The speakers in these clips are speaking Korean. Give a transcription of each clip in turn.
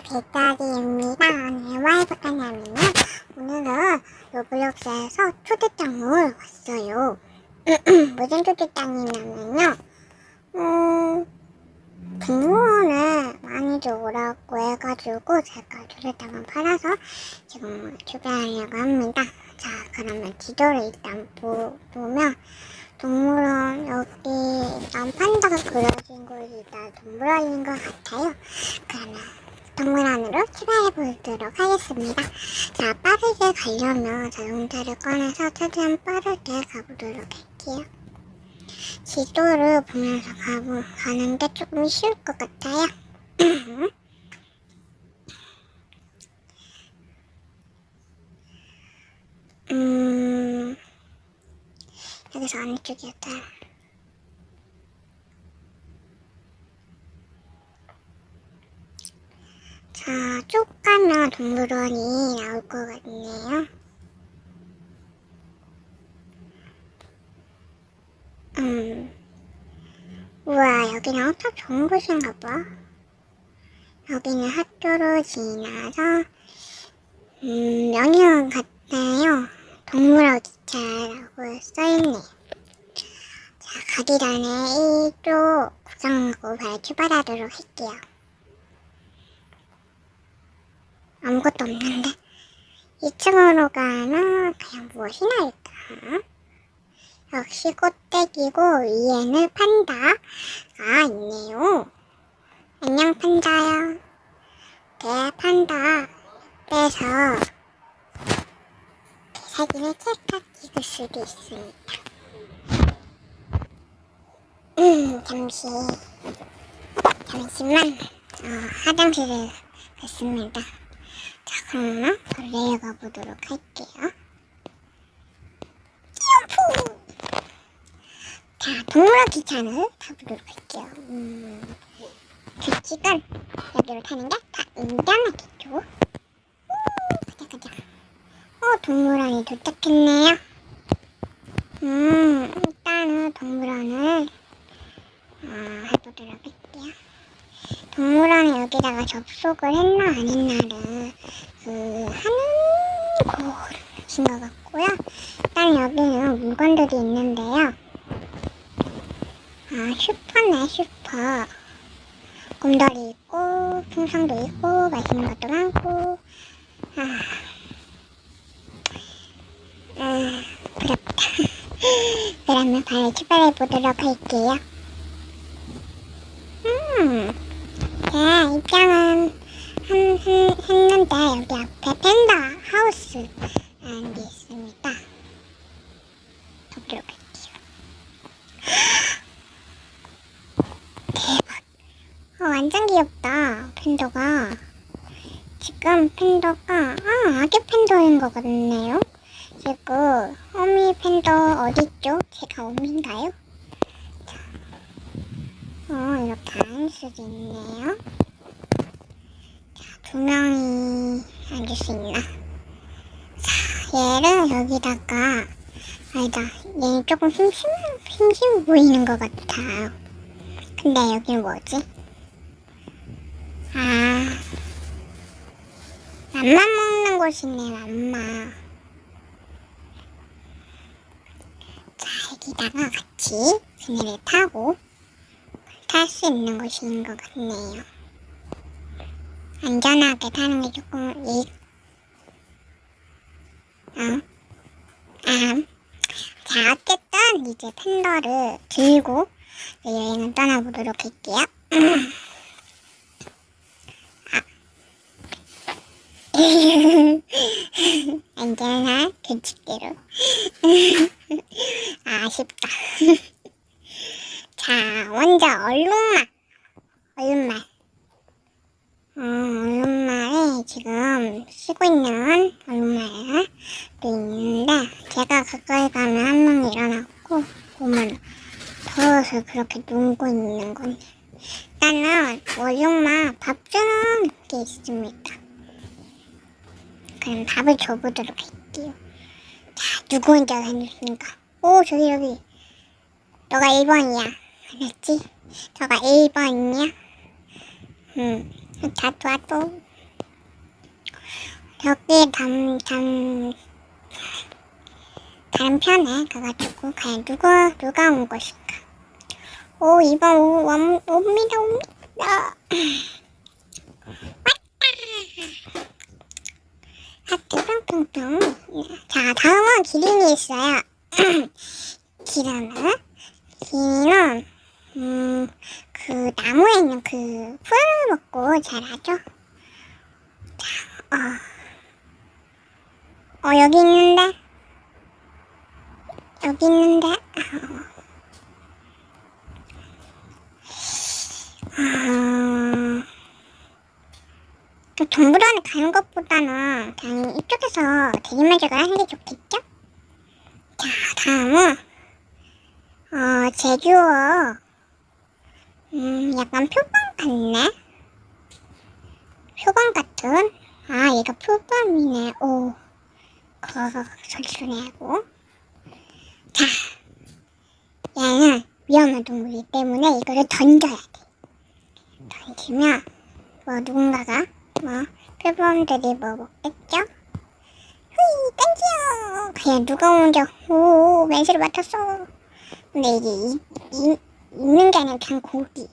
배달이입니다. 오늘 거냐면요. 오늘은 로블록스에서 초대장을 왔어요. 무슨 초대장이냐면요. 음, 동물원에 많이들 오라고 해가지고 제가 초대장을 팔아서 지금 초대하려고 합니다. 자, 그러면 지도를 일단 보, 보면 동물원 여기 일단 판다가 그려진 곳이 일단 동물원인 것 같아요. 그러면 동물원으로 출발해 보도록 하겠습니다. 자, 빠르게 가려면 자동차를 꺼내서 최대한 빠르게 가보도록 할게요. 지도를 보면서 가보, 가는 게 조금 쉬울 것 같아요. 음, 여기서 어느 쪽이었다? 자, 쭉 가면 동물원이 나올 것 같네요. 음, 우와, 여기는 엄청 좋은 곳인가 봐. 여기는 학교로 지나서, 음, 명령 같아요. 동물원 기차라고 써있네. 자, 가기 전에 이쪽 구경하고 바로 출발하도록 할게요. 아무것도 없는데 2층으로 가면 그냥 무엇이 나을까? 역시 꽃대기고 위에는 판다가 있네요. 안녕 판다야. 네 판다 옆에서 사진을 찰칵 찍을 수도 있습니다. 음 잠시 잠시만 어, 화장실을 갔습니다. 자, 그러면 내려가 보도록 할게요. 점프! 자, 동물원 기차를 타보도록 할게요. 음, 규칙은 여기로 타는 게 다 인정하겠죠? 우, 가자, 가자. 어, 동물원에 도착했네요. 음, 일단은 동물원을 어, 해보도록 할게요. 동물원에 여기다가 접속을 했나 안 했나를 그 하는 곳인 것 같고요. 일단 여기는 물건들이 있는데요. 아 슈퍼네 슈퍼. 곰돌이 있고 풍선도 있고 맛있는 것도 많고 아, 아 부럽다. 그러면 바로 출발해 보도록 할게요. 음. 자, 입장은 했는데 여기 앞에 팬다 하우스 라는 게 있습니다. 가보도록 할게요. 대박. 어, 완전 귀엽다, 팬더가. 지금 팬더가, 아, 아기 팬더인 것 같네요. 그리고 어미 팬더 어딨죠? 제가 어미인가요? 어, 이렇게 앉을 수도 있네요. 명이 앉을 수 있나? 자, 얘를 여기다가, 아니다, 얘는 조금 심심, 심심 보이는 것 같아요. 근데 여기는 뭐지? 아, 맘만 먹는 곳이네, 맘마. 자, 여기다가 같이 그네를 타고, 탈 수 있는 곳인 것 같네요. 안전하게 타는 게 조금 이, 어, 아, 자 어쨌든 이제 팬더를 들고 여행을 떠나보도록 할게요. 아. 안전한 규칙대로. 아, 아쉽다. 자, 먼저 얼룩말. 얼룩말. 어, 얼룩말에 쓰고 있는 얼룩말도 있는데 제가 가까이 가면 한 명 일어났고 보면 더워서 그렇게 누고 있는 건데 일단은 얼룩말 밥 주는 게 있습니다. 그럼 밥을 줘보도록 할게요. 자, 누구 혼자 다녔습니까? 오, 저기, 여기. 너가 1번이야. 알았지? 저가 1번이야. 응. 다 도와줘. 저기 담, 담, 다른 편에 가가지고 과연 누구, 누가 온 것인가. 오, 이번 오, 옵- 옵니다, 옵니다. 왔다. 하트 뿅뿅뿅. 자, 다음은 기린이 있어요. 기린은, 기린은, 음, 그 나무에 있는 그 풀을 먹고 자라죠. 자, 어, 어 여기 있는데, 여기 있는데, 어, 또 동물원에 가는 것보다는 그냥 이쪽에서 대리만족을 하는 게 좋겠죠? 자, 다음은, 어, 제주어, 음, 약간 표범 같네? 표범 같은? 아, 얘가 표범이네. 오, 그거 소리소리 하고. 자, 얘는 위험한 동물이기 때문에 이거를 던져야 돼. 던지면, 뭐, 누군가가, 뭐, 표범들이 뭐 먹겠죠? 후이, 던져! 그냥 누가 먼저, 오, 맨시를 맡았어. 근데 이게, 이, 이, 있는 게 아니라 그냥 고기.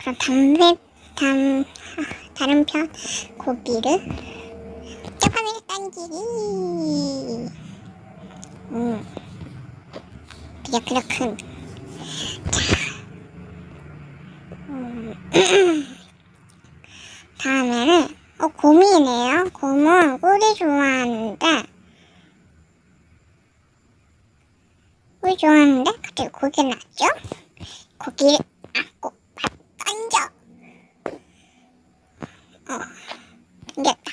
그럼 담배, 담, 아, 다른 편 고기를 쪽파미를 던지기. 음. 그냥 큰. 자. 음. 다음에는, 어, 곰이네요. 곰은 꿀이 좋아하는데, 꿀 좋아하는데, 갑자기 고기를 놨죠? 고기를 안고 밥 던져. 어, 던졌다.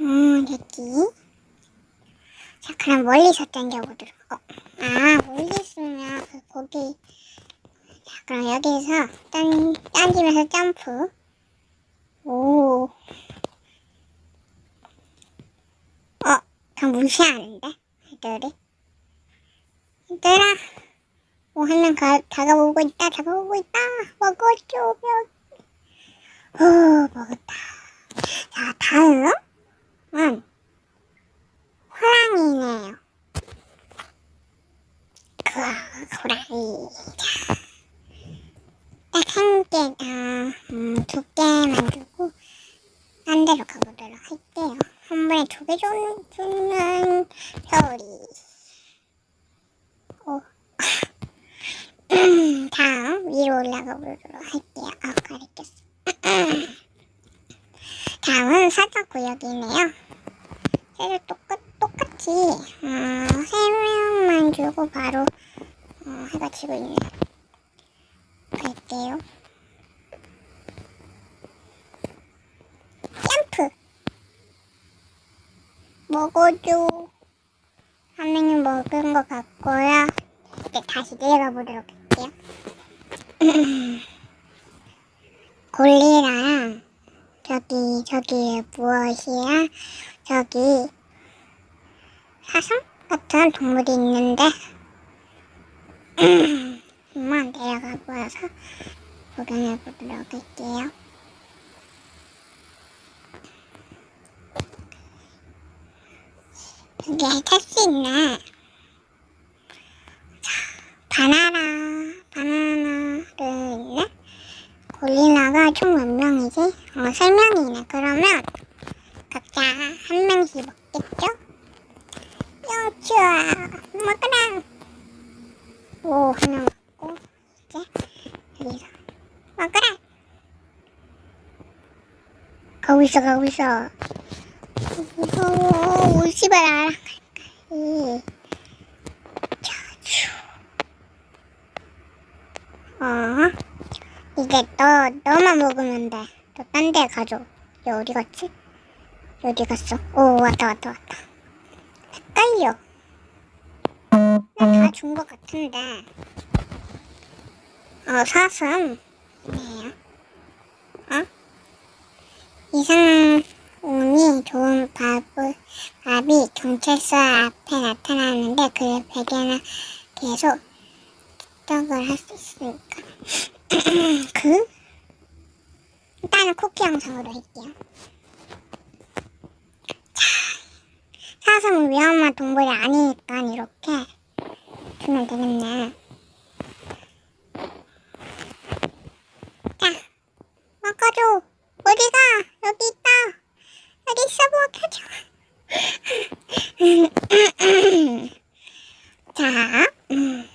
음, 여기. 자, 그럼 멀리서 던져보도록. 어, 아, 멀리 있으면 그 고기. 자, 그럼 여기서 던, 던지면서 점프. 오. 어, 그럼 무시하는데? 애들이? 얘들아. 오, 한명 다가오고 있다, 다가오고 있다. 먹어줘, 몇. 오, 먹었다. 자, 다음은 호랑이네요. 그 호랑이. 자, 딱한 개, 아, 음, 두 개만 두고, 딴 데로 가보도록 할게요. 한 번에 두 개 주는, 주는. 오. 다음, 위로 올라가 보도록 할게요. 아, 가르쳤어. 다음은 사자 구역이네요. 그래도 똑같, 똑같이, 어, 세 명만 주고 바로, 어, 해가 지고 있네. 갈게요. 점프! 먹어줘. 한 명이 먹은 것 같고요. 이제 다시 내려가 보도록 할게요. 골리랑 저기 저기 무엇이야? 저기 사슴 같은 동물이 있는데 한번 내려가 보아서 구경해 보도록 할게요. 여기 탈수 있네. 자, 바나나, 바나나를 있네. 골리나가 총 몇 명이지? 어, 세 명이네. 그러면 각자 한 명씩 먹겠죠? 영추야, 먹어라. 오, 하나 먹고 이제 여기서 먹어라. 가고 있어, 가고 있어. 무서워, 알아갈까? 자주. 어? 이제 너, 너만 먹으면 돼. 너딴데 가줘. 얘 어디 갔지? 얘 어디 갔어? 오, 왔다, 왔다, 왔다. 헷갈려. 나다준 것 같은데. 어, 사슴. 네요. 어? 이상, 운이 좋은 밥을, 밥이 경찰서 앞에 나타나는데 그 베개는 계속 떡을 할 수 있으니까. 그 일단은 쿠키 영상으로 할게요. 자, 사슴은 위험한 동물이 아니니까 이렇게 두면 되겠네. 자, 막아줘. 어디가? 여기 있다. 여기 있어, 막아줘. 자, 음,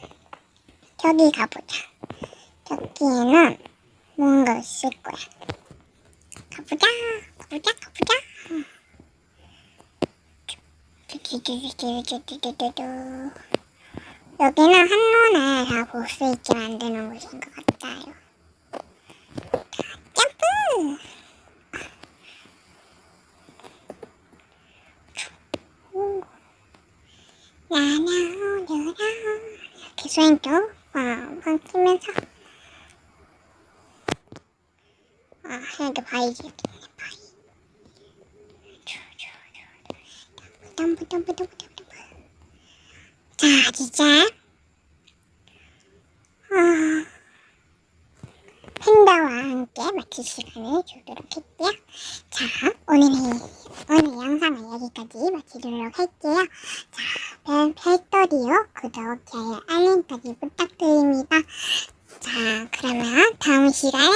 저기 가보자. 저기에는 뭔가 있을 거야. 가보자, 가보자, 가보자. 뚜두두두두두두두두. 여기는 한눈에 다 볼 수 있게 만드는 곳인 것 같아요. 자, 점프! 오. 나나오려라 이렇게 수행도 빵빵 치면서 아 이렇게 있네 바위 점프 점프 점프 점프 자 진짜? 아. 팬다와 함께 마칠 시간을 주도록 할게요. 자 오늘의 오늘 영상은 여기까지 마치도록 할게요. 자 별, 별도리요 구독 좋아요 알림까지 부탁드립니다. 자 그러면 다음 시간에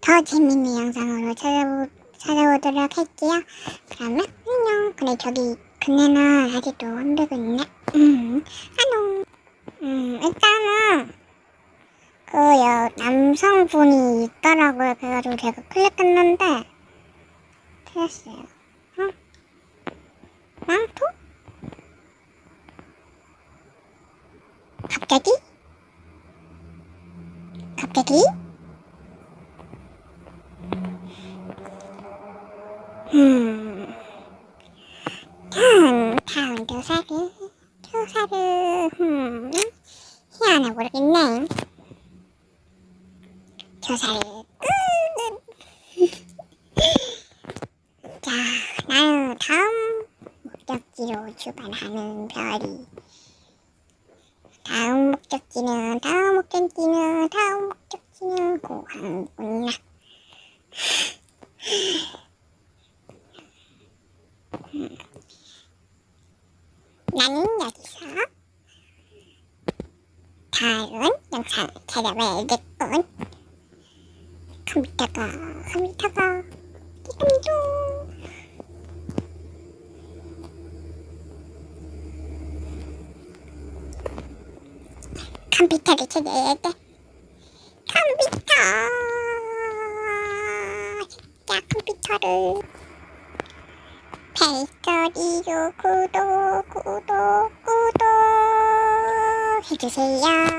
더 재밌는 영상으로 찾아보, 찾아오도록 할게요. 그러면 안녕. 근데 저기 그네는 아직도 흔들고 있네. 음, 안녕. 음, 일단은 그 여, 남성분이 있더라고요. 그래가지고 제가 클릭했는데 틀렸어요. 어? 망토? 갑자기? 갑자기? 음, 다음, 다음 조사를, 조사를, 음, 희한해 모르겠네. 조사를 끝! 자, 나는 다음 목적지로 출발하는 별이. 다음 목적지는, 다음 목적지는, 다음 목적지는 고항군이야. 나는 여기서 다음 영상을 찾아봐야겠군. 컴퓨터가, 컴퓨터가, 지금도. 컴퓨터를 찾아야 돼. 컴퓨터. 자, 컴퓨터를. 벨소리로 구독 구독 구독 해주세요.